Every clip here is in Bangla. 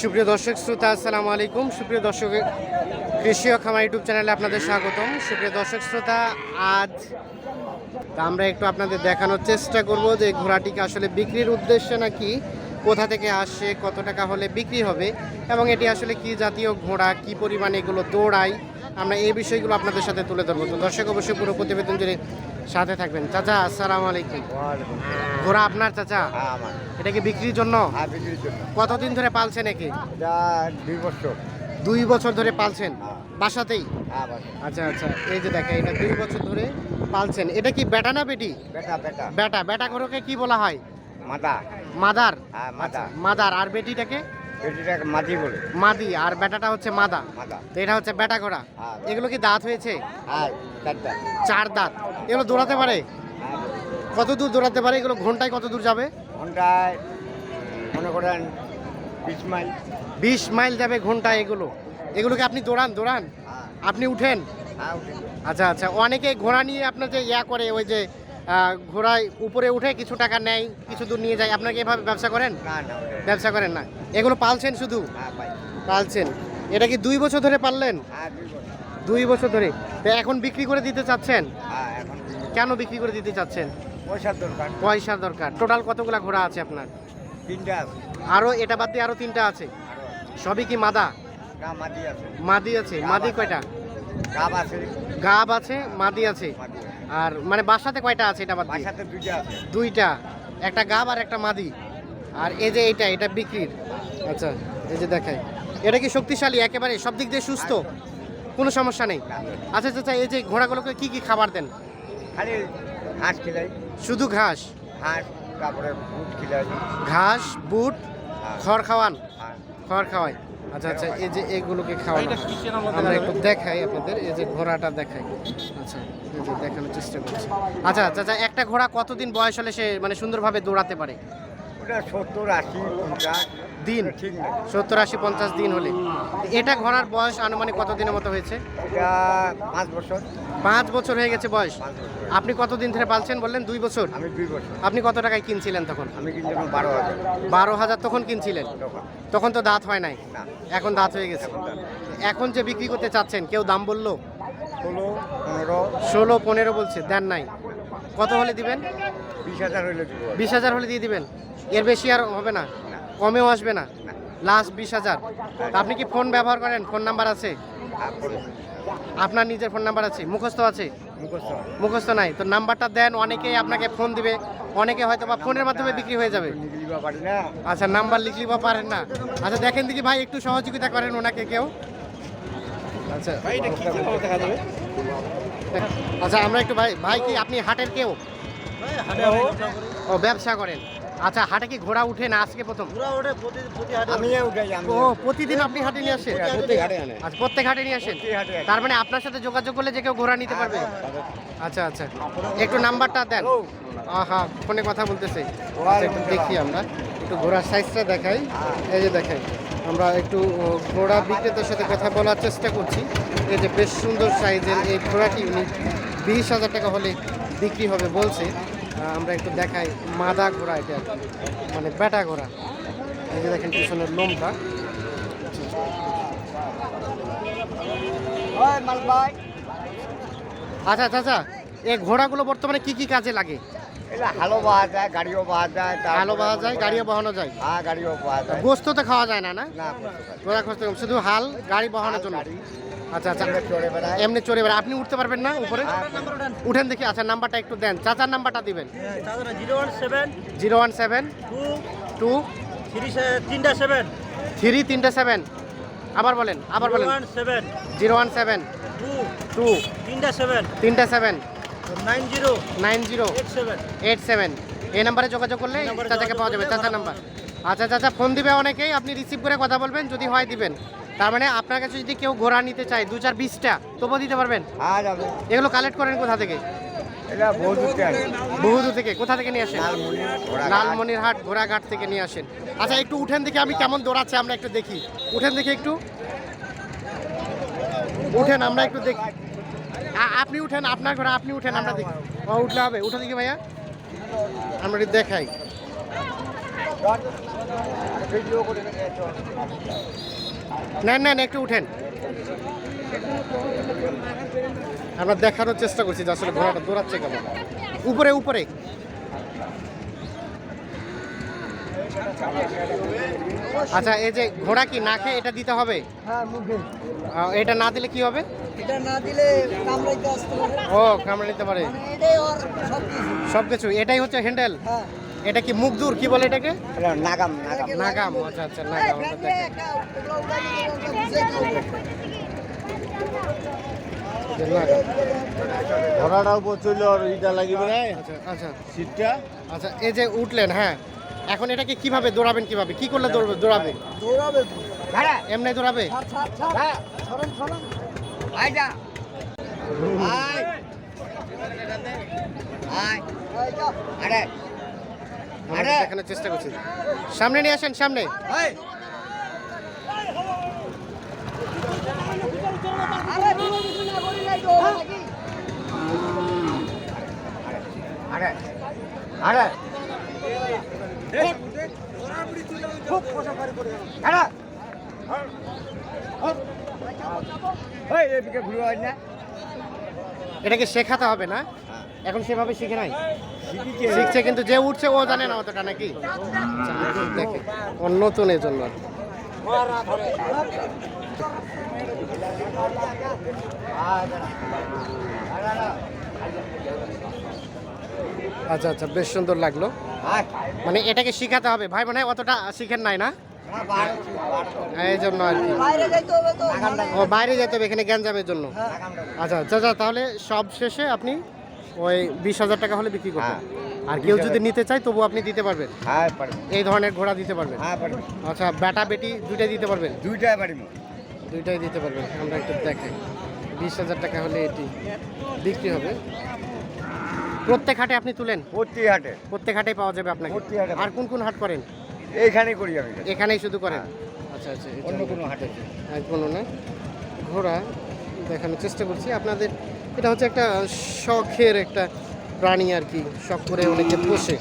সুপ্রিয় দর্শক, শ্রোতা, আসসালামু আলাইকুম। সুপ্রিয় দর্শক, কৃষি ও খামার ইউটিউব চ্যানেলে আপনাদের স্বাগতম। সুপ্রিয় দর্শক, শ্রোতা, আজ আমরা একটু আপনাদের দেখানোর চেষ্টা করব যে ঘোড়াটিকে আসলে বিক্রির উদ্দেশ্যে নাকি কোথা থেকে আসে, কত টাকা হলে বিক্রি হবে, এবং এটি আসলে কি জাতীয় ঘোড়া, কি পরিমাণে এগুলো দৌড়ায় আমরা এই বিষয়গুলো আপনাদের সাথে তুলে ধরবো। তো দর্শক অবশ্যই পুরো প্রতিবেদন জুড়ে সাথে থাকবেন। চাচা আসসালামু আলাইকুম। ঘোড়া আপনার চাচা? হ্যাঁ আমার। এটা কি বিক্রির জন্য? হ্যাঁ বিক্রির জন্য। কতদিন ধরে পালছেন একে? দুই বছর। দুই বছর ধরে পালছেন? হ্যাঁ। বাসাতেই? আচ্ছা আচ্ছা। এই যে দেখেন এটা দুই বছর ধরে পালছেন। এটা কি বেটা না বেটি? বেটা বেটা বেটা কি বলা হয়? মাদা মাদার? হ্যাঁ মাদা আচ্ছা, মাদার। আর বেটিটাকে? মাদি বলে। মাদি আর বেটাটা হচ্ছে মাদা। মাদা। তো এটা হচ্ছে বেটা ঘোড়া হ্যাঁ। এগুলো কি দাঁত হয়েছে? হ্যাঁ চার দাঁত। এগুলো দৌড়াতে পারে? হ্যাঁ কত দূর দৌড়াতে পারে? এগুলো ঘন্টায় কত দূর যাবে? ঘন্টায় মনে করেন বিশ মাইল। বিশ মাইল যাবে ঘন্টায় এগুলো। এগুলোকে আপনি দৌড়ান? দৌড়ান? আপনি উঠেন। আচ্ছা আচ্ছা। অনেকে ঘোড়া নিয়ে আপনার যে ইয়া করে ওই যে ঘোড়ায় উপরে উঠে কিছু টাকা নেয় কিছু দূর নিয়ে যায় আপনাকে এভাবে ব্যবসা করেন? ব্যবসা করেন না। এগুলো পালছেন শুধু? পালছেন। এটা কি দুই বছর ধরে পাললেন? হ্যাঁ দুই বছর। ধরে। তো এখন বিক্রি করে দিতে চাচ্ছেন? হ্যাঁ কেন বিক্রি করে দিতে চাচ্ছেন? পয়সার দরকার। পয়সার দরকার। টোটাল কতগুলা ঘোড়া আছে আপনার? তিনটা আছে। আরও এটা বাদ দিয়ে আরও তিনটা আছে? সবই কি মাদা? মাদি আছে। মাদি আছে। মাদি কয়টা? গাব আছে। গাব আছে মাদি আছে। আর মানে বাসাতে কয়টা আছে এটা বাদ বাসাতে দুইটা আছে। দুইটা। একটা গাব আর একটা মাদি। আর এই যে এটা এটা বিক্রির। আচ্ছা এই যে দেখাই। এটা কি শক্তিশালী? একেবারে সব দিক দিয়ে সুস্থ? কোনো সমস্যা নেই। আচ্ছা আচ্ছা এই যে ঘোড়াগুলোকে কি কি খাবার দেন? খালি হাঁস খিলাই। শুধু ঘাস? হাঁস তারপরে বুট খিলাই। ঘাস বুট হ্যাঁ, খড় খাওয়ান? হ্যাঁ। খড় খাওয়াই। আচ্ছা আচ্ছা এই যে এগুলোকে খাওয়ান আমরা একটু দেখাই আপনাদের এই যে ঘোড়াটা দেখাই। দেখানোর চেষ্টা করছি। আচ্ছা আচ্ছা আচ্ছা একটা ঘোড়া কতদিন বয়স হলে সে মানে সুন্দরভাবে দৌড়াতে পারে? সত্তর আশি পঞ্চাশ। দিন? সত্তর আশি পঞ্চাশ দিন হলে। এটা ঘোড়ার বয়স আনুমানিক কত দিনের মতো হয়েছে? পাঁচ বছর। পাঁচ বছর হয়ে গেছে বয়স। আপনি কতদিন ধরে পালছেন বললেন? দুই বছর? আমি দুই বছর। আপনি কত টাকায় কিনছিলেন তখন? আমি এখন বারো হাজার। বারো হাজার তখন কিনছিলেন? তখন। তো দাঁত হয় নাই? এখন দাঁত হয়ে গেছে। এখন এখন যে বিক্রি করতে চাচ্ছেন কেউ দাম বলল? ষোলো ষোলো পনেরো বলছে দেন নাই। কত হলে দিবেন? বিশ হাজার আর। বিশ হাজার হলে দিয়ে দিবেন। এর বেশি আর হবে না। কমেও আসবে না। লাস্ট বিশ হাজার। আপনি কি ফোন ব্যবহার করেন? ফোন নাম্বার আছে? আপনার নিজের ফোন নাম্বার আছে? মুখস্থ আছে? মুখস্থ। নাই। তো নাম্বারটা দেন অনেকেই আপনাকে ফোন দিবে। অনেকে হয়তো বা ফোনের মাধ্যমে বিক্রি হয়ে যাবে। আচ্ছা নাম্বার লিখলি বা পারেন না। আচ্ছা দেখেন দেখি ভাই একটু সহযোগিতা করেন ওনাকে কেউ। আচ্ছা। আচ্ছা আমরা একটু ভাই ভাই কি আপনি হাটের কেউ? ও ব্যবসা করেন। আচ্ছা হাটে কি ঘোড়া উঠে না আজকে প্রথম? ও প্রতিদিন আপনি হাটে নিয়ে আসেন? প্রত্যেক হাটে আচ্ছা প্রত্যেক হাটে নিয়ে আসেন। তার মানে আপনার সাথে যোগাযোগ করলে যে কেউ ঘোড়া নিতে পারবে? আচ্ছা আচ্ছা। একটু নাম্বারটা দেন। আহা ফোনে কথা বলতেছে। আচ্ছা, একটু দেখি আমরা। একটু ঘোড়ার সাইজটা দেখাই। এই যে দেখাই আমরা একটু ঘোড়া বিক্রেতার সাথে কথা বলার চেষ্টা করছি। এই যে বেশ সুন্দর সাইজের এই ঘোড়াটি উনি বিশ হাজার টাকা হলে বিক্রি হবে বলছে। আমরা একটু দেখাই মাদা ঘোড়া এটা। মানে বেটা ঘোড়া। এই যে দেখেন পিছনের লোমটা। আচ্ছা আচ্ছা আচ্ছা এই ঘোড়াগুলো বর্তমানে কি কি কাজে লাগে? এটা হালো বাহা যায় গাড়িও বাহা যায় তারপরে আলো যায় গাড়িও বহানো যায়? হ্যাঁ গাড়িও বাহা যায়। গোস্ত তো খাওয়া যায় না না? শুধু হাল গাড়ি বহানোর জন্য? আচ্ছা আচ্ছা। এমনি চড়ে বেড়া আপনি উঠতে পারবেন না উপরে? হ্যাঁ, উঠেন দেখি। আচ্ছা নাম্বারটা একটু দেন। চাচার নাম্বারটা দিবেন। Zero one seven zero one seven two two three তিনটা সেভেন। থ্রি তিনটে সেভেন। আবার বলেন আবার বলেন। Seven zero one seven two two তিনটা সেভেন। তিনটে seven. Nine zero. Eight seven. এই নাম্বারে যোগাযোগ করলে চাচাকে পাওয়া যাবে। চাচার নাম্বার। আচ্ছা চাচা ফোন দিবে অনেকেই। আপনি রিসিভ করে কথা বলবেন যদি হয় দিবেন। তার মানে আপনার কাছে যদি কেউ ঘোড়া নিতে চায় দু চার বিশটা তবুও দিতে পারবেন? হ্যাঁ যাবে। এগুলো কালেক্ট করেন কোথা থেকে? বহুদূর থেকে। কোথা থেকে নিয়ে আসেন। লালমনিরহাট ঘোড়াঘাট থেকে নিয়ে আসেন। আচ্ছা একটু উঠেন দেখে আমি কেমন দৌড়াচ্ছে আমরা একটু দেখি। উঠেন দেখি একটু। উঠেন আমরা একটু দেখি। আপনি উঠেন, আপনার ঘরে আপনি উঠেন, আমরা দেখি। ও, উঠলে হবে। উঠে দেখি ভাইয়া। আমরা দেখাই। নেন নেন, একটু উঠেন। আমরা দেখানোর চেষ্টা করছি যে আসলে ঘোড়াটা দৌড়াচ্ছে কেমন। উপরে উপরে। আচ্ছা এই যে ঘোড়া কি না খেয়ে এটা দিতে হবে? হ্যাঁ মুখে। এটা না দিলে কি হবে? এটা না দিলে কামড়াইতে আসতে পারে। ও কামড়ে নিতে পারে। মানে এটাই ওর সব কিছু সব কিছু এটাই হচ্ছে হ্যান্ডেল হ্যাঁ। এটা কি মুখ দূর? কি বলে এটাকে? এটা নাগাম নাগাম। নাগাম আচ্ছা আচ্ছা নাগাম উপর চললে আর ইটা লাগবে না। আচ্ছা আচ্ছা। সিটটা। আচ্ছা এই যে উঠলেন হ্যাঁ। এখন এটাকে কীভাবে দৌড়াবেন কীভাবে? কি করলে দৌড়বে দৌড়াবে? দৌড়াবে তো। এমনি দৌড়াবে। দেখানোর চেষ্টা করছি। সামনে নিয়ে আসেন সামনে। নাকি? আরে। আরে। না এটাকে শেখাতে হবে না। এখন সেভাবে শিখে নাই। শিখিছে কিন্তু যে উঠছে ও জানে না অতটা নাকি। আচ্ছা, নতুন এই জন্য আর। আচ্ছা আচ্ছা বেশ সুন্দর লাগল। মানে এটাকে শিখাতে হবে। ভাই মনে হয় অতটা শিখেন নাই না? এই জন্য আর কি। ও বাইরে যেতে হবে এখানে গ্যাঞ্জামের জন্য? আচ্ছা চাচা তাহলে সব শেষে আপনি ওই বিশ হাজার টাকা হলে বিক্রি করবেন। হ্যাঁ। আর কেউ যদি নিতে চায় তবু আপনি দিতে পারবেন। হ্যাঁ এই ধরনের ঘোড়া দিতে পারবেন। হ্যাঁ আচ্ছা বেটা বেটি দুইটাই দিতে পারবেন? দুইটাই পারব দুইটাই দিতে পারবেন। আমরা একটু দেখে। বিশ হাজার টাকা হলে এটি বিক্রি হবে। প্রত্যেক হাটে আপনি তুলেন? প্রত্যেক হাটে। প্রত্যেক হাটেই পাওয়া যাবে আপনাকে? হাটে। আর কোন কোন হাট করেন? এইখানেই করি আমি। এখানেই শুধু করেন? আচ্ছা আচ্ছা অন্য কোনো হাটে। কোনো না ঘোড়া দেখানোর চেষ্টা করছি। আপনাদের এটা হচ্ছে একটা শখের একটা প্রাণী আর কি শখ করে অনেকে পোষে।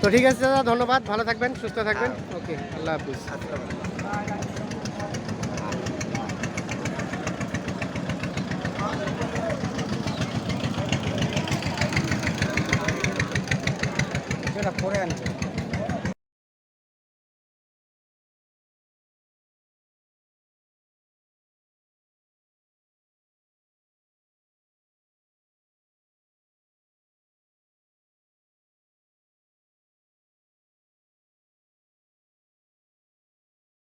তো ঠিক আছে দাদা ধন্যবাদ। ভালো থাকবেন সুস্থ থাকবেন। ওকে আল্লাহ হাফিজ। las pone.